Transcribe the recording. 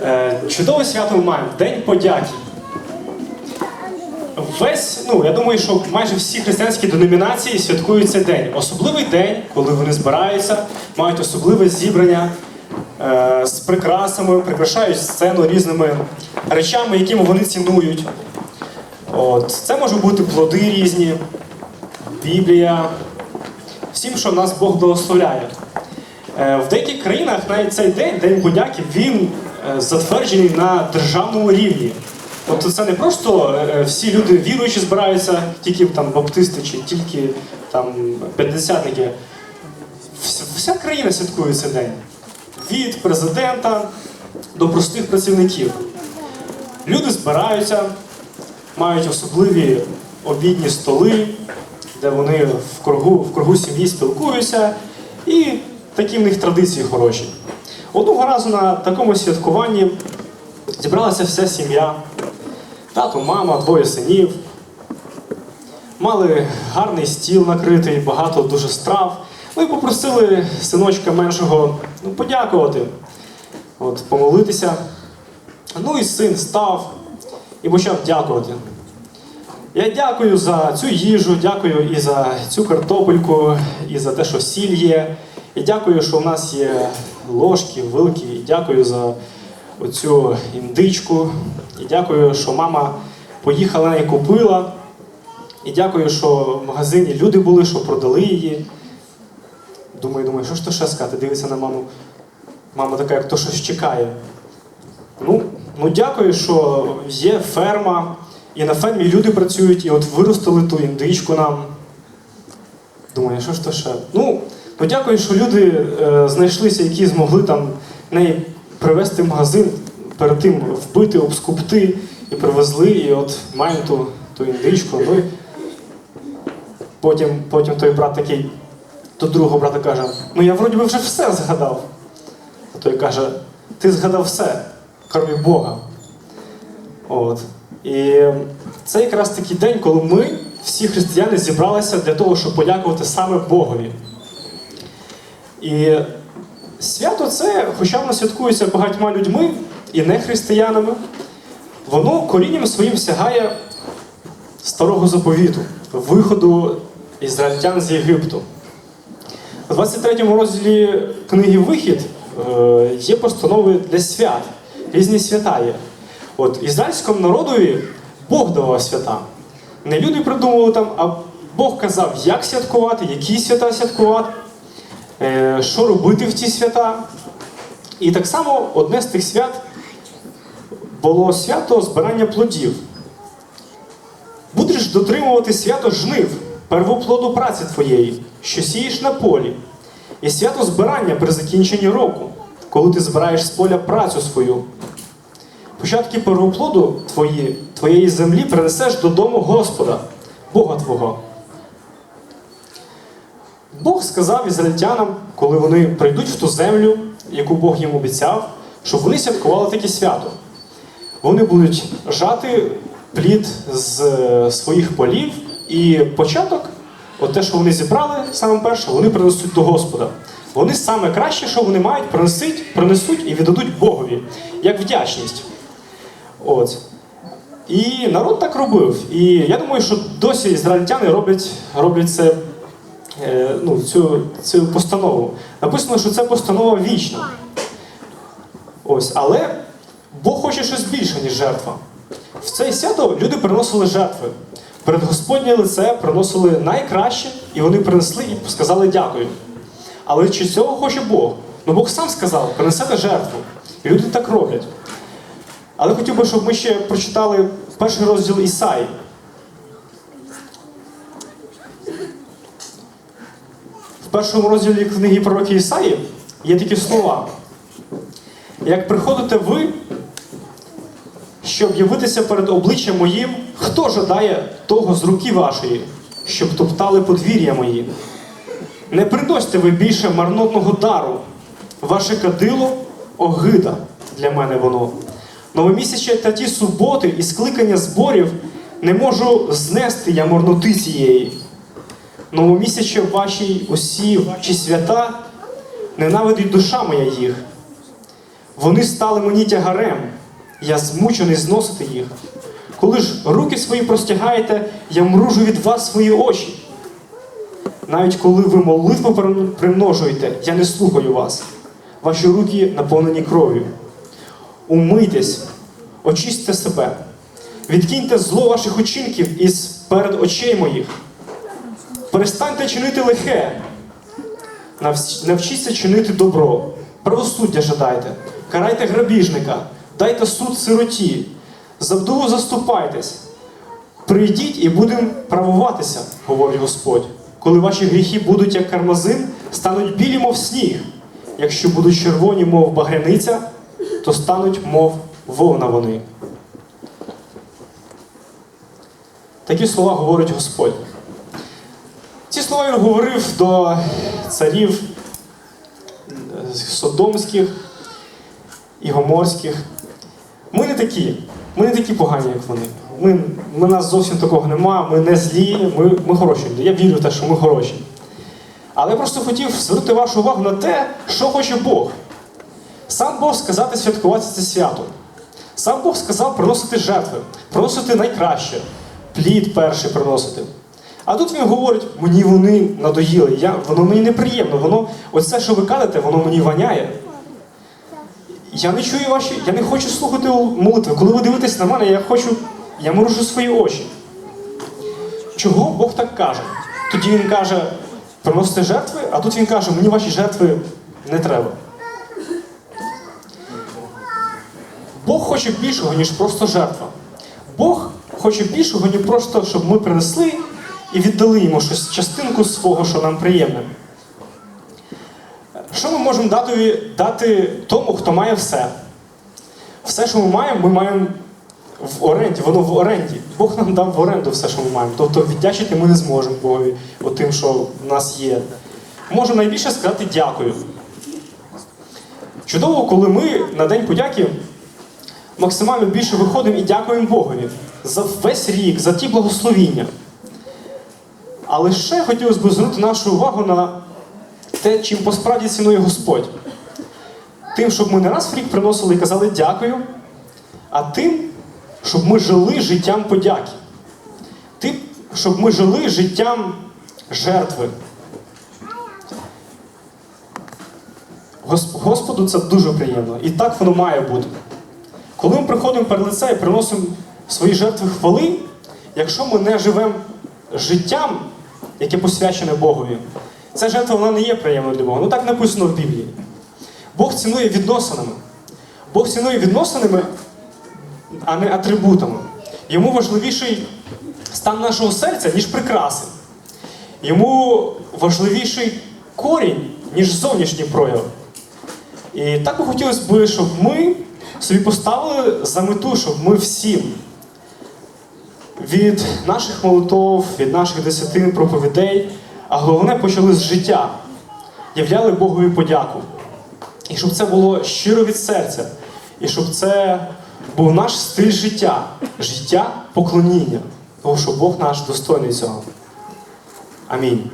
Е, Чудове свято ми маємо День подяки. Весь, ну я думаю, що майже всі християнські деномінації святкують цей день. Особливий день, коли вони збираються, мають особливе зібрання е, з прикрасами, прикрашають сцену різними речами, якими вони цінують. От, це можуть бути плоди різні, Біблія, всім, що нас Бог благословляє. Е, В деяких країнах навіть цей день, День подяки, він е, затверджений на державному рівні. Тобто це не просто е, всі люди віруючі збираються, тільки там баптисти чи тільки там п'ятдесятники. Вся країна святкує цей день. Від президента до простих працівників. Люди збираються, мають особливі обідні столи, де вони в кругу, в кругу сім'ї спілкуються, і такі в них традиції хороші. Одного разу на такому святкуванні зібралася вся сім'я, тато, мама, двоє синів. Мали гарний стіл накритий, багато дуже страв. І попросили синочка меншого ну, подякувати, от, помолитися. Ну і син став і почав дякувати. Я дякую за цю їжу, дякую і за цю картопельку, і за те, що сіль є. І дякую, що в нас є ложки, вилки, і дякую за оцю індичку. І дякую, що мама поїхала і купила. І дякую, що в магазині люди були, що продали її. Думаю, думаю, що ж то ще сказати? Дивиться на маму. Мама така, як то щось чекає. Ну, ну дякую, що є ферма, і на фермі люди працюють, і от виростили ту індичку нам. Думаю, що ж то ще? Ну, ну дякую, що люди е, знайшлися, які змогли там неї привезти в магазин, перед тим вбити, обскупти і привезли, і от маємо ту, ту індичку. Ну, потім, потім той брат такий до другого брата каже: ну я вроді би вже все згадав. А той каже, ти згадав все, крім Бога. От. І це якраз такий день, коли ми, всі християни, зібралися для того, щоб подякувати саме Богові. І свято це, хоча воно святкується багатьма людьми і не християнами, воно корінням своїм сягає старого заповіту, виходу ізраїльтян з Єгипту. У 23 розділі книги Вихід е, є постанови для свят, різні свята є. От ізраїльському народові Бог давав свята. Не люди придумували там, а Бог казав, як святкувати, які свята святкувати, що робити в ті свята. І так само одне з тих свят було свято збирання плодів. Будеш дотримувати свято жнив, первоплоду праці твоєї, що сієш на полі, і свято збирання при закінченні року, коли ти збираєш з поля працю свою. Початки первоплоду твої, твоєї землі принесеш додому Господа, Бога Твого. Бог сказав ізраїльтянам, коли вони прийдуть в ту землю, яку Бог їм обіцяв, щоб вони святкували таке свято. Вони будуть жати плід з е, своїх полів, і початок, от те, що вони зібрали, саме перше, вони принесуть до Господа. Вони саме краще, що вони мають, принесуть, принесуть і віддадуть Богові, як вдячність. От. І народ так робив. І я думаю, що досі ізраїльтяни роблять, роблять це, ну, цю, цю постанову. Написано, що це постанова вічна. Ось, але Бог хоче щось більше, ніж жертва. В це свято люди приносили жертви. Перед Господнє лице приносили найкраще, і вони принесли і сказали дякую. Але чи цього хоче Бог? Ну Бог сам сказав, принесете жертву. І люди так роблять. Але хотів би, щоб ми ще прочитали перший розділ Ісаї. Першому розділі книги пророки Ісаї є такі слова. Як приходите ви, щоб явитися перед обличчям моїм, хто жадає того з руки вашої, щоб топтали подвір'я мої? Не приносьте ви більше марнотного дару, ваше кадило огида для мене воно. Новомісяча та ті суботи і скликання зборів не можу знести я морноти цієї. Новомісяча ваші усі ваші свята ненавидить душа моя їх. Вони стали мені тягарем, я змучений зносити їх. Коли ж руки свої простягаєте, я мружу від вас свої очі. Навіть коли ви молитву примножуєте, я не слухаю вас. Ваші руки наповнені кров'ю. Умийтесь, очистьте себе, відкиньте зло ваших учинків із перед очей моїх. Перестаньте чинити лихе, навчіться чинити добро, правосуддя жадайте, карайте грабіжника, дайте суд сироті, за вдову заступайтесь. Прийдіть і будемо правуватися, говорить Господь. Коли ваші гріхи будуть як кармазин, стануть білі, мов сніг. Якщо будуть червоні, мов багряниця, то стануть, мов вовна вони. Такі слова говорить Господь. Він говорив до царів е, содомських і гоморських. Ми не такі. Ми не такі погані, як вони. Ми, ми нас зовсім такого нема, ми не злі, ми, ми хороші. Я вірю в те, що ми хороші. Але я просто хотів звернути вашу увагу на те, що хоче Бог. Сам Бог сказати святкувати це свято. Сам Бог сказав приносити жертви, приносити найкраще, плід перший приносити. А тут він говорить, мені вони надоїли, я, воно мені неприємно, воно, оце, що ви кажете, воно мені воняє. Я не чую ваші, я не хочу слухати молитви. Коли ви дивитесь на мене, я хочу, я морожу свої очі. Чого Бог так каже? Тоді він каже, приносите жертви, а тут він каже, мені ваші жертви не треба. Бог хоче більшого, ніж просто жертва. Бог хоче більшого, ніж просто, щоб ми принесли і віддали йому щось, частинку свого, що нам приємне. Що ми можемо дати, дати тому, хто має все? Все, що ми маємо, ми маємо в оренді, воно в оренді. Бог нам дав в оренду все, що ми маємо. Тобто віддячити ми не зможемо Богові тим, що в нас є. Можемо найбільше сказати дякую. Чудово, коли ми на День подяки максимально більше виходимо і дякуємо Богові за весь рік, за ті благословіння. Але ще хотілося б звернути нашу увагу на те, чим посправді цінує Господь. Тим, щоб ми не раз в рік приносили і казали дякую, а тим, щоб ми жили життям подяки. Тим, щоб ми жили життям жертви. Господу це дуже приємно. І так воно має бути. Коли ми приходимо перед лице і приносимо свої жертви хвали, якщо ми не живемо життям, яке посвячене Богові, ця жертва вона не є приємною для Бога. Ну так написано в Біблії. Бог цінує відносинами. Бог цінує відносинами, а не атрибутами. Йому важливіший стан нашого серця, ніж прикраси. Йому важливіший корінь, ніж зовнішній прояв. І так би хотілося б, щоб ми собі поставили за мету, щоб ми всім від наших молитов, від наших десятин проповідей, а головне почали з життя, являли Богові подяку. І щоб це було щиро від серця, і щоб це був наш стиль життя, життя поклоніння, тому що Бог наш достойний цього. Амінь.